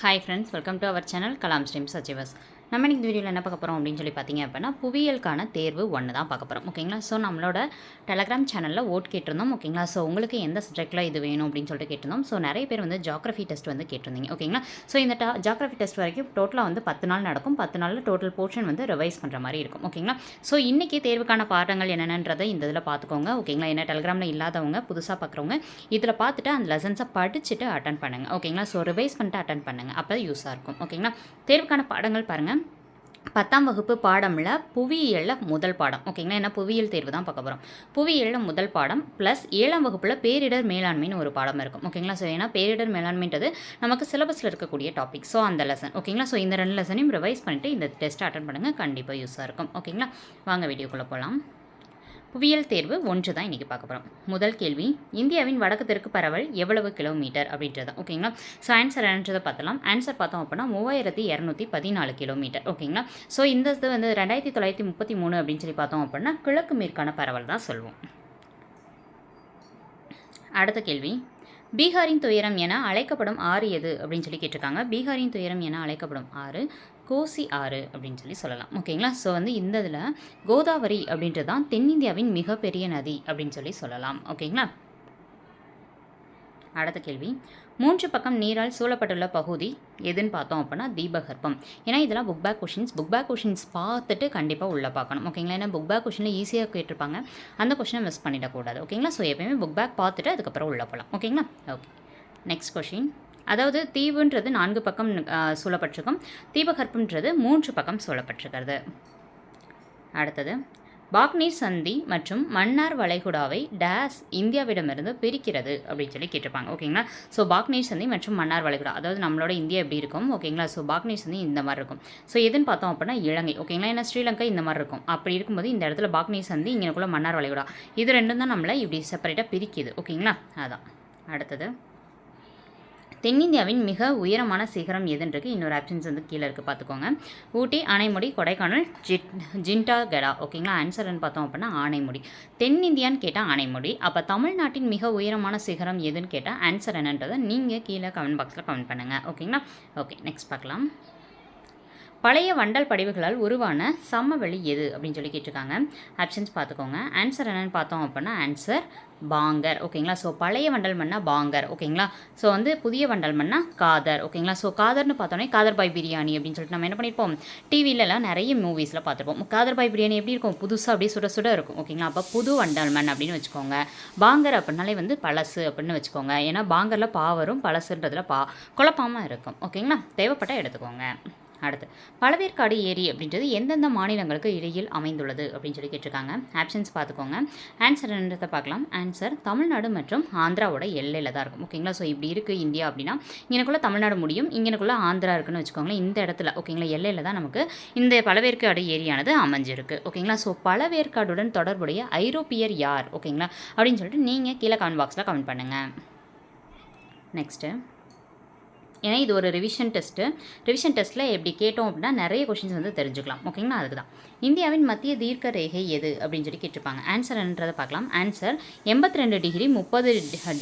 hi friends welcome to our channel Kalam streams achievers நம்ம இன்னைக்கு வீடியோவில் என்ன பார்க்க போகிறோம் அப்படின்னு சொல்லி பார்த்தீங்க அப்படின்னா புவியியலுக்கான தேர்வு ஒன்று தான் பார்க்க போகிறோம் ஓகேங்களா? ஸோ நம்மளோட டெலகிராம் சேனலில் ஓட் கேட்டிருந்தோம். ஓகேங்களா? ஸோ உங்களுக்கு எந்த சப்ஜெக்ட்டில் இது வேணும் அப்படின்னு சொல்லிட்டு கேட்டிருந்தோம். ஸோ நிறைய பேர் வந்து ஜாகிரஃபி டெஸ்ட் வந்து கேட்டிருந்தீங்க. ஓகேங்களா? ஸோ இந்த டா ஜாகிரஃபி டெஸ்ட் வரைக்கும் டோட்டலாக வந்து பத்து நாள் நடக்கும். பத்து நாளில் டோட்டல் போர்ஷன் வந்து ரிவைஸ் பண்ணுற மாதிரி இருக்கும். ஓகேங்களா? ஸோ இன்றைக்கி தேர்வுக்கான பாடங்கள் என்னென்னன்றதை இந்த இதில் பார்த்துக்கோங்க. ஓகேங்களா? என்ன டெலகிராமில் இல்லாதவங்க புதுசாக பார்க்குறவங்க இதில் பார்த்துட்டு அந்த லெசன்ஸை படிச்சுட்டு அட்டன் பண்ணுங்கள் ஓகேங்களா? ஸோ ரிவைஸ் பண்ணிட்டு அட்டன் பண்ணுங்கள் அப்போ யூஸாக இருக்கும். ஓகேங்களா? தேர்வுக்கான பாடங்கள் பாருங்கள் பத்தாம் வகுப்பு பாடமில் புவியியலில் முதல் பாடம். ஓகேங்களா? ஏன்னா புவியியல் தேர்வு தான் பார்க்க போகிறோம் புவியியலில் முதல் பாடம் ப்ளஸ் ஏழாம் வகுப்பில் பேரிடர் மேலாண்மைன்னு ஒரு பாடம் இருக்கும். ஓகேங்களா? ஸோ ஏன்னா பேரிடர் மேலாண்மைன்றது நமக்கு சிலபஸில் இருக்கக்கூடிய டாபிக் ஸோ அந்த லெசன் ஓகேங்களா? ஸோ இந்த ரெண்டு லெசனையும் ரிவைஸ் பண்ணிவிட்டு இந்த டெஸ்ட்டை அட்டன் பண்ணுங்கள் கண்டிப்பாக யூஸாக இருக்கும். ஓகேங்களா? வாங்க வீடியோக்குள்ளே போகலாம் புவியியல் தேர்வு ஒன்று தான் இன்றைக்கி பார்க்க போகிறோம் முதல் கேள்வி இந்தியாவின் வடக்கு தெற்கு பரவல் எவ்வளவு கிலோமீட்டர் அப்படின்றது ஓகேங்களா ஸோ ஆன்சர் என்னன்றதை பார்த்தலாம் ஆன்சர் பார்த்தோம் அப்படின்னா மூவாயிரத்தி இரநூத்தி பதினாலு கிலோமீட்டர் ஓகேங்களா ஸோ இந்த இது வந்து ரெண்டாயிரத்தி தொள்ளாயிரத்தி முப்பத்தி மூணு அப்படின்னு சொல்லி பார்த்தோம் அப்படின்னா கிழக்கு மேற்கான பரவல் தான் சொல்லுவோம் அடுத்த கேள்வி பீகாரின் துயரம் என அழைக்கப்படும் ஆறு எது? அப்படின்னு சொல்லி கேட்டிருக்காங்க. பீகாரின் துயரம் என அழைக்கப்படும் ஆறு கோசி ஆறு அப்படின்னு சொல்லி சொல்லலாம். ஓகேங்களா? ஸோ வந்து இந்த இதில் கோதாவரி அப்படின்றது தான் தென்னிந்தியாவின் மிகப்பெரிய நதி அப்படின்னு சொல்லி சொல்லலாம். ஓகேங்களா? அடுத்த கேள்வி. மூன்று பக்கம் நீரால் சூழப்பட்டுள்ள பகுதி எதுன்னு பார்த்தோம் அப்படின்னா தீபகற்பம். ஏன்னா இதெல்லாம் book back questions book back questions பார்த்துட்டு கண்டிப்பாக உள்ளே பார்க்கணும். ஓகேங்களா? ஏன்னா புக் பேக் கொஷினில் ஈஸியாக கேட்டிருப்பாங்க. அந்த கொஷினை மிஸ் பண்ணிடக்கூடாது ஓகேங்களா? ஸோ எப்பயுமே புக் பேக் பார்த்துட்டு அதுக்கப்புறம் உள்ளே போகலாம் ஓகேங்களா? ஓகே நெக்ஸ்ட் கொஷின் அதாவது தீவுன்றது நான்கு பக்கம் சூழப்பட்டிருக்கும். தீபகற்பம்ன்றது மூன்று பக்கம் சூழப்பட்டிருக்கிறது. அடுத்தது. பாக்னீர் சந்தி மற்றும் மன்னார் வளைகுடாவை டேஸ் இந்தியாவிடமிருந்து பிரிக்கிறது அப்படின்னு சொல்லி கேட்டிருப்பாங்க. ஓகேங்களா? ஸோ பாக்னீர் சந்தி மற்றும் மன்னார் வளைகுடா. அதாவது நம்மளோட இந்தியா எப்படி இருக்கும்? ஓகேங்களா? ஸோ பாக்னீர் சந்தி இந்த மாதிரி இருக்கும். ஸோ எதுன்னு பார்த்தோம் அப்படின்னா இலங்கை. ஓகேங்களா? ஏன்னா ஸ்ரீலங்கா இந்த மாதிரி இருக்கும். அப்படி இருக்கும்போது இந்த இடத்துல பாக்னீர் சந்தி இங்கனக்குள்ள மன்னார் வளைகுடா. இது ரெண்டும் தான் நம்மளை இப்படி செப்பரேட்டாக பிரிக்குது. ஓகேங்களா? அதான். அடுத்தது. தென்னிந்தியாவின் மிக உயரமான சிகரம் எதுன்றது இன்னொரு ஆப்ஷன்ஸ் வந்து கீழே இருக்குது பார்த்துக்கோங்க. ஊட்டி ஆனைமுடி கொடைக்கானல் ஜிட் ஜிண்டாகடா ஓகேங்களா ஆன்சர்னு பார்த்தோம் அப்படின்னா ஆனைமுடி. தென்னிந்தியான்னு கேட்டால் ஆனைமுடி. அப்போ தமிழ்நாட்டின் மிக உயரமான சிகரம் எதுன்னு கேட்டால் ஆன்சர் என்னன்றதை நீங்கள் கீழே கமெண்ட் பாக்ஸில் கமெண்ட் பண்ணுங்கள் ஓகேங்களா ஓகே நெக்ஸ்ட் பார்க்கலாம். பழைய வண்டல் படிவுகளால் உருவான சமவெளி எது? அப்படின்னு சொல்லி கேட்டிருக்காங்க. ஆப்ஷன்ஸ் பார்த்துக்கோங்க. ஆன்சர் என்னன்னு பார்த்தோம் அப்படின்னா ஆன்சர் பாங்கர். ஓகேங்களா ஸோ பழைய வண்டல் மண்ணா பாங்கர். ஓகேங்களா ஸோ வந்து புதிய வண்டல் மண்ணா காதர். ஓகேங்களா ஸோ காதர்னு பார்த்தோன்னே காதர் பாய் பிரியாணி அப்படின்னு சொல்லிட்டு நம்ம என்ன பண்ணியிருப்போம் டிவிலலாம் நிறைய மூவிஸில் பார்த்துருப்போம். காதர் பாய் பிரியாணி எப்படி இருக்கும்? புதுசாக அப்படியே சுட சுட இருக்கும். ஓகேங்களா அப்போ புது வண்டல் மண் அப்படின்னு வச்சுக்கோங்க. பாங்கர் அப்படின்னாலே வந்து பழசு அப்படின்னு வச்சுக்கோங்க. ஏன்னா பாங்கரில் பாவரும் பழசுன்றதுல பா குழப்பமாக இருக்கும். ஓகேங்களா தேவைப்பட்டால் எடுத்துக்கோங்க. அடுத்து பழவேற்காடு ஏரி அப்படின்றது எந்தெந்த மாநிலங்களுக்கு இடையில் அமைந்துள்ளது அப்படின்னு சொல்லி கேட்டிருக்காங்க. ஆப்ஷன்ஸ் பார்த்துக்கோங்க. ஆன்சர் என்னத்தை பார்க்கலாம். ஆன்சர் தமிழ்நாடு மற்றும் ஆந்திராவோட எல்லையில் தான் இருக்கும். ஓகேங்களா ஸோ இப்படி இருக்குது இந்தியா அப்படின்னா இங்கனக்குள்ளே தமிழ்நாடு முடியும் இங்கனக்குள்ளே ஆந்திரா இருக்குன்னு வச்சுக்கோங்களேன் இந்த இடத்துல ஓகேங்களா எல்லையில் தான் நமக்கு இந்த பழவேற்காடு ஏரியானது அமைஞ்சிருக்கு. ஓகேங்களா ஸோ பழவேற்காடுடன் தொடர்புடைய ஐரோப்பியர் யார்? ஓகேங்களா அப்படின்னு சொல்லிட்டு நீங்கள் கீழே கமெண்ட் பாக்ஸில் கமெண்ட் பண்ணுங்கள் நெக்ஸ்ட்டு ஏன்னா இது ஒரு ரிவிஷன் டெஸ்ட்டு ரிவிஷன் டெஸ்ட்டில் எப்படி கேட்டோம் அப்படின்னா நிறைய கொஷின்ஸ் வந்து தெரிஞ்சுக்கலாம். ஓகேங்களா அதுக்கு தான் இந்தியாவின் மத்திய தீர்க்க ரேகை எது? அப்படின்னு சொல்லி கேட்டிருப்பாங்க. ஆன்சர் என்னன்றதை பார்க்கலாம். ஆன்சர் எண்பத்தி ரெண்டு டிகிரி முப்பது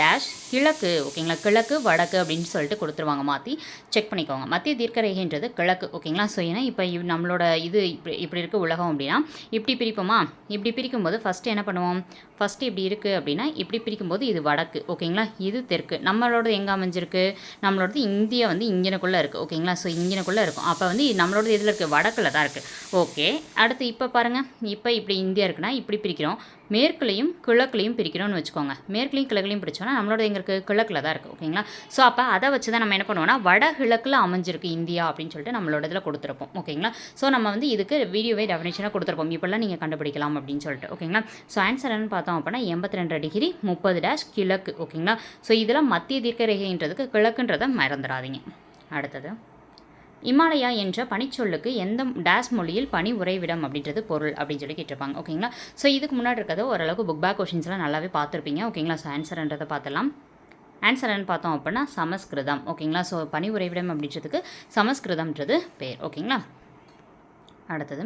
டேஷ் கிழக்கு. ஓகேங்களா கிழக்கு வடக்கு அப்படின்னு சொல்லிட்டு கொடுத்துருவாங்க. மாற்றி செக் பண்ணிக்கோங்க. மத்திய தீர்க்க ரேகைன்றது கிழக்கு. ஓகேங்களா ஸோ ஏன்னா இப்போ இவ் நம்மளோட இது இப்படி இப்படி இருக்க உலகம் அப்படின்னா இப்படி பிரிப்போமா? இப்படி பிரிக்கும்போது ஃபஸ்ட்டு என்ன பண்ணுவோம்? ஃபஸ்ட்டு இப்படி இருக்குது அப்படின்னா இப்படி பிரிக்கும்போது இது வடக்கு. ஓகேங்களா இது தெற்கு. நம்மளோட எங்கே அமைஞ்சிருக்கு? நம்மளோடது இந்தியா இந்தியா வந்து இங்கனக்குள்ளே இருக்குது ஓகேங்களா? ஸோ இங்கனக்குள்ளே இருக்கும். அப்போ வந்து நம்மளோட இதில் இருக்குது வடக்கில் தான் இருக்குது ஓகே அடுத்து இப்போ பாருங்கள் இப்போ இப்படி இந்தியா இருக்குன்னா இப்படி பிரிக்கிறோம். மேற்குலையும் கிழக்குலையும் பிரிக்கணும்னு வச்சுக்கோங்க. மேற்குலையும் கிழக்குலையும் பிரிச்சோன்னா நம்மளோட எங்கே இருக்குது கிழக்கில் தான் இருக்குது ஓகேங்களா ஸோ அப்போ அதை வச்சு தான் நம்ம என்ன பண்ணுவோம்னா வடகிழக்கில் அமைஞ்சிருக்கு இந்தியா அப்படின்னு சொல்லிட்டு நம்மளோட இதில் கொடுத்துருப்போம் ஓகேங்களா ஸோ நம்ம வந்து இதுக்கு வீடியோவே டெஃபினேஷனாக கொடுத்துருப்போம். இப்போல்லாம் நீங்கள் கண்டுபிடிக்கலாம் அப்படின்னு சொல்லிட்டு ஓகேங்களா ஸோ ஆன்சர் என்னன்னு பார்த்தோம் அப்படின்னா எண்பத்தி ரெண்டு டிகிரி முப்பது டேஷ் கிழக்கு ஓகேங்களா ஸோ இதில் மத்திய தீர்க்க ரேகைன்றதுக்கு கிழக்குன்றதை மறந்துடாதீங்க. அடுத்தது. இமாலயா என்ற பனிச்சொல்லுக்கு எந்த டேஸ் மொழியில் பனி உறைவிடம் அப்படின்றது பொருள் அப்படின்னு சொல்லி கேட்டிருப்பாங்க. ஓகேங்களா? ஸோ இதுக்கு முன்னாடி இருக்கிறத ஓரளவுக்கு புக் பேக் கொஷின்ஸ்லாம் நல்லாவே பார்த்துருப்பீங்க. ஓகேங்களா? ஸோ ஆன்சர்ன்றதை பார்த்தலாம் ஆன்சர் என்னன்னு பார்த்தோம் அப்படின்னா சமஸ்கிருதம். ஓகேங்களா? ஸோ பனி உறைவிடம் அப்படின்றதுக்கு சமஸ்கிருதம்ன்றது பேர். ஓகேங்களா? அடுத்தது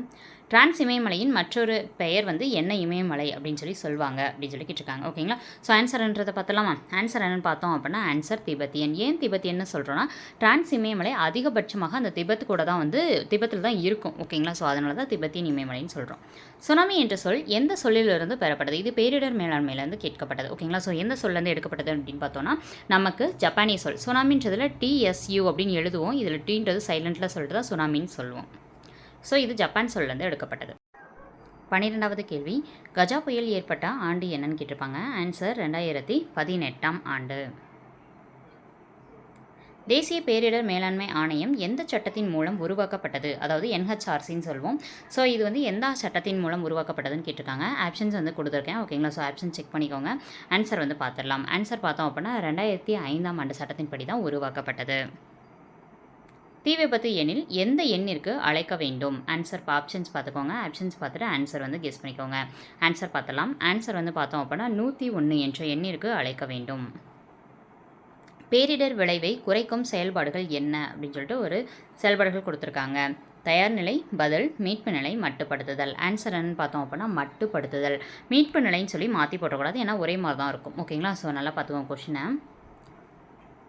டிரான்ஸ் இமயமலையின் மற்றொரு பெயர் வந்து என்ன இமயமலை? அப்படின்னு சொல்லி சொல்லுவாங்க அப்படின்னு சொல்லி இருக்காங்க ஓகேங்களா? ஸோ ஆன்சர்ன்றதை பார்த்தலாமா ஆன்சர் என்னன்னு பார்த்தோம் அப்படின்னா ஆன்சர் திபெத்தியன். ஏன் திபெத்தியன்னு சொல்கிறோன்னா டிரான்ஸ் இமயமலை அதிகபட்சமாக அந்த திபெத் கூட தான் வந்து திபத்தில் தான் இருக்கும். ஓகேங்களா? ஸோ அதனால தான் திபெத்தியன் இமயமலைன்னு சொல்கிறோம் சுனாமி என்ற சொல் எந்த சொல்லிலிருந்து பெறப்பட்டது? இது பேரிடர் மேலாண்மையிலேருந்து கேட்கப்பட்டது. ஓகேங்களா? ஸோ எந்த சொல்லேருந்து எடுக்கப்பட்டது அப்படின்னு பார்த்தோன்னா நமக்கு ஜப்பானிய சொல். சுனாமின்றதில் டிஎஸ்யூ அப்படின்னு எழுதுவோம். இதில் டீன்றது சைலண்ட்டில் சொல்லிட்டு தான் சுனாமின்னு சொல்லுவோம். ஸோ இது ஜப்பான் சொல்லேருந்து எடுக்கப்பட்டது. பன்னிரெண்டாவது கேள்வி கஜா புயல் ஏற்பட்ட ஆண்டு என்னன்னு கேட்டிருப்பாங்க. ஆன்சர் ரெண்டாயிரத்தி பதினெட்டாம் ஆண்டு. தேசிய பேரிடர் மேலாண்மை ஆணையம் எந்த சட்டத்தின் மூலம் உருவாக்கப்பட்டது? அதாவது என்ஹெச்ஆர்சின்னு சொல்லுவோம். ஸோ இது வந்து எந்த சட்டத்தின் மூலம் உருவாக்கப்பட்டதுன்னு கேட்டிருக்காங்க. ஆப்ஷன்ஸ் வந்து கொடுத்துருக்கேன். ஓகேங்களா ஸோ ஆப்ஷன் செக் பண்ணிக்கோங்க. ஆன்சர் வந்து பார்த்துடலாம். ஆன்சர் பார்த்தோம் அப்படின்னா ரெண்டாயிரத்தி ஐந்தாம் ஆண்டு சட்டத்தின்படி தான் உருவாக்கப்பட்டது. தீ விபத்து எண்ணில் எந்த எண்ணிற்கு அழைக்க வேண்டும்? ஆன்சர் ஆப்ஷன்ஸ் பார்த்துக்கோங்க. ஆப்ஷன்ஸ் பார்த்துட்டு ஆன்சர் வந்து கெஸ் பண்ணிக்கோங்க. ஆன்சர் பார்த்தலாம் ஆன்சர் வந்து பார்த்தோம் அப்படின்னா நூற்றி ஒன்று என்ற எண்ணிற்கு அழைக்க வேண்டும். பேரிடர் விளைவை குறைக்கும் செயல்பாடுகள் என்ன? அப்படின்னு சொல்லிட்டு ஒரு செயல்பாடுகள் கொடுத்துருக்காங்க. தயார் நிலை பதில் மீட்பு நிலை மட்டுப்படுத்துதல். ஆன்சர் என்னன்னு பார்த்தோம் அப்படின்னா மட்டுப்படுத்துதல். மீட்பு நிலைன்னு சொல்லி மாற்றி போடக்கூடாது ஏன்னா ஒரே மாதிரி தான் இருக்கும் ஓகேங்களா ஸோ நல்லா பார்த்துக்கோங்க கொஷினை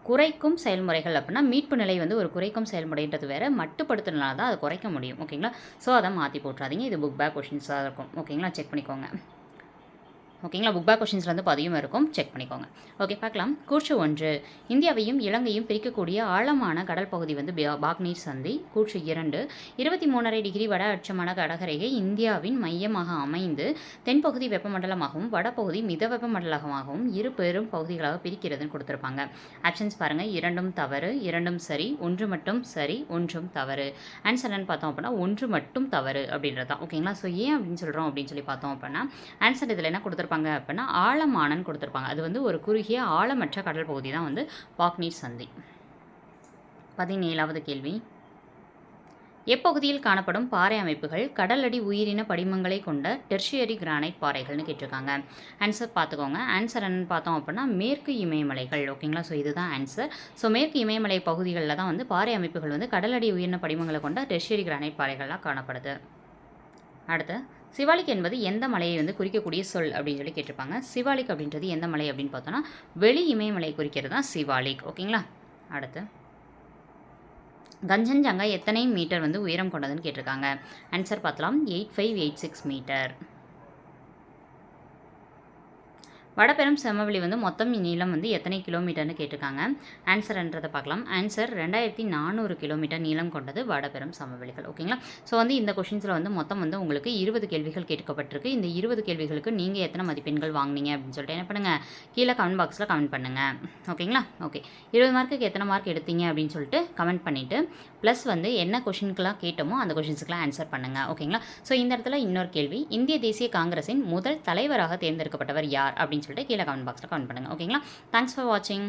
குறைக்கும் செயல்முறைகள் அப்படின்னா மீட்பு நிலை வந்து ஒரு குறைக்கும் செயல்முறைன்றது வேறு. மட்டுப்படுத்தினால தான் அதை குறைக்க முடியும். ஓகேங்களா? ஸோ அதை மாற்றி போட்டுறாதீங்க. இது புக் பேக் கொஷின்ஸாக இருக்கும். ஓகேங்களா? செக் பண்ணிக்கோங்க. ஓகேங்களா? புக் பேக் கொஷின்ஸில் வந்து பதியும் இருக்கும். செக் பண்ணிக்கோங்க. ஓகே பார்க்கலாம். கூற்று ஒன்று. இந்தியாவையும் இலங்கையும் பிரிக்கக்கூடிய ஆழமான கடல் பகுதி வந்து பாக்னீர் சந்தி. கூற்று இரண்டு. இருபத்தி மூணரை டிகிரி வட அச்சமான கடகரையை இந்தியாவின் மையமாக அமைந்து தென்பகுதி வெப்பமண்டலமாகவும் வடபகுதி மித வெப்பமண்டலமாகவும் இரு பெரும் பகுதிகளாக பிரிக்கிறதுன்னு கொடுத்துருப்பாங்க. ஆப்ஷன்ஸ் பாருங்கள் இரண்டும் தவறு இரண்டும் சரி ஒன்று மட்டும் சரி ஒன்றும் தவறு. ஆன்சர் என்னன்னு பார்த்தோம் அப்படின்னா ஒன்று மட்டும் தவறு அப்படின்றது தான் ஓகேங்களா ஸோ ஏன் அப்படின்னு சொல்கிறோம் அப்படின்னு சொல்லி பார்த்தோம் அப்படின்னா ஆன்சர் இதில் என்ன கொடுத்துருப்பாங்க? அப்படின்னா ஆழமானன்னு கொடுத்துருப்பாங்க. அது வந்து ஒரு குறுகிய ஆழமற்ற கடல் பகுதி தான் வந்து பாக்னீர் சந்தி. பதினேழாவது கேள்வி. எப்பகுதியில் காணப்படும் பாறை அமைப்புகள் கடலடி உயிரின படிமங்களை கொண்ட டெர்ஷியரி கிரானைட் பாறைகள்னு கேட்டிருக்காங்க. ஆன்சர் பார்த்துக்கோங்க. ஆன்சர் என்னன்னு பார்த்தோம் அப்படின்னா மேற்கு இமயமலைகள். ஓகேங்களா ஸோ இதுதான் ஆன்சர் ஸோ மேற்கு இமயமலை பகுதிகளில் தான் வந்து பாறை அமைப்புகள் வந்து கடலடி உயிரின படிமங்களை கொண்ட டெர்ஷியரி கிரானைட் பாறைகள்லாம் காணப்படுது. அடுத்து சிவாலிக் என்பது எந்த மலையை வந்து குறிக்கக்கூடிய சொல் அப்படின்னு சொல்லி கேட்டிருப்பாங்க. சிவாலிக் அப்படின்றது எந்த மலை அப்படின்னு பார்த்தோன்னா வெளி இமயமலை குறிக்கிறது தான் சிவாலிக். ஓகேங்களா? அடுத்து. கஞ்சன்ஜங்கா எத்தனை மீட்டர் வந்து உயரம் கொண்டதுன்னு கேட்டிருக்காங்க. ஆன்சர் பார்த்தலாம். Eight five eight six metre வடபெரும் செம்மவெளி வந்து மொத்தம் நீளம் வந்து எத்தனை கிலோமீட்டர்னு கேட்டிருக்காங்க. ஆன்சர்ன்றதை பார்க்கலாம். ஆன்சர் ரெண்டாயிரத்தி நானூறு கிலோமீட்டர் நீளம் கொண்டது வடபெரும் சமவெளிகள். ஓகேங்களா ஸோ வந்து இந்த கொஷின்ஸில் வந்து மொத்தம் வந்து உங்களுக்கு இருபது கேள்விகள் கேட்கப்பட்டிருக்கு. இந்த இருபது கேள்விகளுக்கு நீங்கள் எத்தனை மதிப்பெண்கள் வாங்குனீங்க அப்படின்னு சொல்லிட்டு என்ன பண்ணுங்கள் கீழே கமெண்ட் பாக்ஸில் கமெண்ட் பண்ணுங்கள் ஓகேங்களா ஓகே இருபது மார்க்குக்கு எத்தனை மார்க் எடுத்தீங்க அப்படின்னு சொல்லிட்டு கமெண்ட் பண்ணிவிட்டு ப்ளஸ் வந்து என்ன கொஷினுக்கெலாம் கேட்டோமோ அந்த கொஷின்ஸுக்கெலாம் ஆன்சர் பண்ணுங்கள் ஓகேங்களா ஸோ இந்த இடத்துல இன்னொரு கேள்வி. இந்திய தேசிய காங்கிரஸின் முதல் தலைவராக தேர்ந்தெடுக்கப்பட்டவர் யார் அப்படின்னு சொல்லிட்டு கீழே கமெண்ட் பாக்ஸில் கமெண்ட் பண்ணுங்கள் ஓகேங்களா தேங்க்ஸ் ஃபார் வாட்சிங்